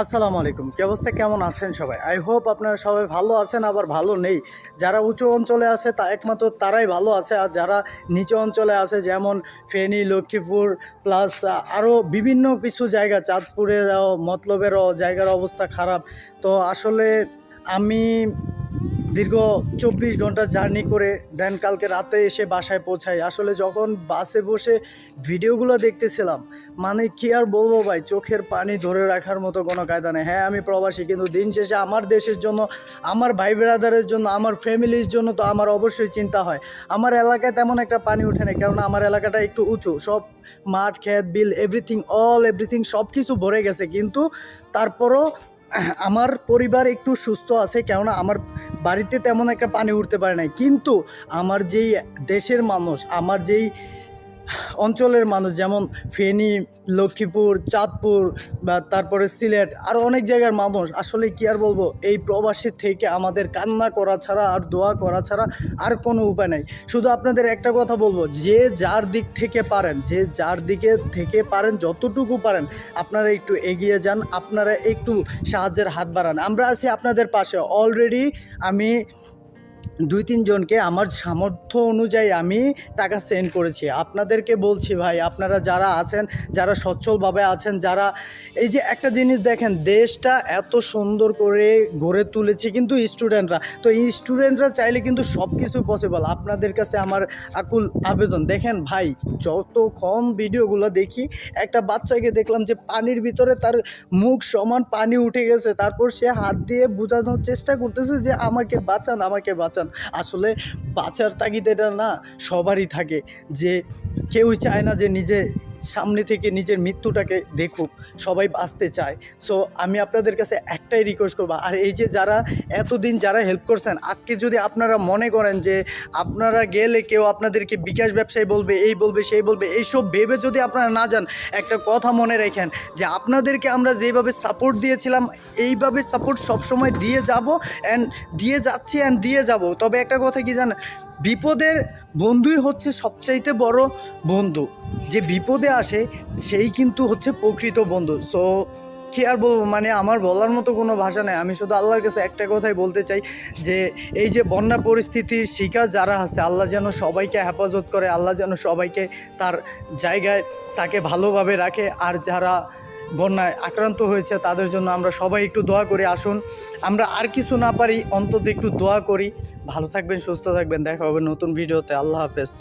আসসালামু আলাইকুম। কি অবস্থা? কেমন আছেন সবাই? আই হোপ আপনারা সবাই ভালো আছেন, আবার ভালো নেই। যারা উঁচু অঞ্চলে আছে, তা একমাত্র তারাই ভালো আছে। আর যারা নিচু অঞ্চলে আছে, যেমন ফেনী, লক্ষ্মীপুর প্লাস আরও বিভিন্ন কিছু জায়গা, চাঁদপুরেরও মতলবেরও জায়গার অবস্থা খারাপ। তো আসলে আমি দীর্ঘ চব্বিশ ঘণ্টা জার্নি করে দেন কালকে রাতে এসে বাসায় পৌঁছাই আসলে যখন বাসে বসে ভিডিওগুলো দেখতেছিলাম মানে কি আর বলব ভাই, চোখের পানি ধরে রাখার মতো কোনো কায়দা নেই। হ্যাঁ আমি প্রবাসী, কিন্তু দিন শেষে আমার দেশের জন্য, আমার ভাই ব্রাদারের জন্য, আমার ফ্যামিলির জন্য তো আমার অবশ্যই চিন্তা হয়। আমার এলাকায় তেমন একটা পানি ওঠে না কারণ আমার এলাকাটা একটু উঁচু। সব মাঠ, খেত, বিল এভরিথিং অল এভরিথিং সব কিছু ভরে গেছে। কিন্তু তারপরও আমার পরিবার একটু সুস্থ আছে, কেননা আমার বাড়িতে তেমন একটা পানি উঠতে পারে না কিন্তু আমার যেই দেশের মানুষ আমার যেই অঞ্চলের মানুষ, যেমন ফেনী, লক্ষ্মীপুর, চাঁদপুর বা তারপরে সিলেট, আর অনেক জায়গার মানুষ। আসলে কি আর বলব, এই প্রবাসী থেকে আমাদের কান্না করা ছাড়া, আর দোয়া করা ছাড়া আর কোনো উপায় নাই। শুধু আপনাদের একটা কথা বলব, যে যার দিক থেকে পারেন, যে যার দিকে থেকে পারেন, যতটুকু পারেন, আপনারা একটু এগিয়ে যান, আপনারা একটু সাহায্যের হাত বাড়ান। আমরা আছি আপনাদের পাশে। অলরেডি আমি দুই তিনজনকে আমার সামর্থ্য অনুযায়ী আমি টাকা সেন্ড করেছি। আপনাদেরকে বলছি ভাই, আপনারা যারা আছেন, যারা সচ্ছলভাবে আছেন, যারা এই যে একটা জিনিস দেখেন, দেশটা এত সুন্দর করে গড়ে তুলেছে কিন্তু স্টুডেন্টরা তো এই স্টুডেন্টরা চাইলে কিন্তু সব কিছু পসিবল আপনাদের কাছে আমার আকুল আবেদন। দেখেন ভাই, যতক্ষণ ভিডিওগুলো দেখি, একটা বাচ্চাকে দেখলাম যে পানির ভিতরে তার মুখ সমান পানি উঠে গেছে, তারপর সে হাত দিয়ে বোঝানোর চেষ্টা করতেছে যে আমাকে বাঁচান আমাকে বাঁচান। আসলে বাঁচার তাগিদ এটা না সবারই থাকে যে কেউই চায় না যে নিজে সামনে থেকে নিজের মৃত্যুটাকে দেখুক, সবাই বাঁচতে চায়। সো আমি আপনাদের কাছে একটাই রিকোয়েস্ট করব, আর এই যে যারা এতদিন যারা হেল্প করছেন, আজকে যদি আপনারা মনে করেন যে আপনারা গেলে কেউ আপনাদেরকে বিকাশ ব্যবসায়ী বলবে, এই বলবে, সেই বলবে, এইসব ভেবে যদি আপনারা না যান, একটা কথা মনে রাখেন যে আপনাদেরকে আমরা যেভাবে সাপোর্ট দিয়েছিলাম, এইভাবে সাপোর্ট সবসময় দিয়ে যাব অ্যান্ড দিয়ে যাচ্ছি অ্যান্ড দিয়ে যাব। তবে একটা কথা কি জানেন, বিপদের বন্ধুই হচ্ছে সবচাইতে বড় বন্ধু। যে বিপদে আসে, সেই কিন্তু হচ্ছে প্রকৃত বন্ধু। সো কি আর বলব? মানে আমার বলার মতো কোনো ভাষা নেই। আমি শুধু আল্লাহর কাছে একটা কথাই বলতে চাই যে, এই যে বন্যা পরিস্থিতির শিকার যারা আছে, আল্লাহ যেন সবাইকে হেফাজত করে, আল্লাহ যেন সবাইকে তার জায়গায় তাকে ভালোভাবে রাখে। আর যারা বন্যায় আক্রান্ত হয়েছে তাদের জন্য আমরা সবাই একটু দোয়া করি। আসুন, আমরা আর কিছু না পারি, অন্তত একটু দোয়া করি। ভালো থাকবেন, সুস্থ থাকবেন। দেখা হবে নতুন ভিডিওতে। আল্লাহ হাফেজ।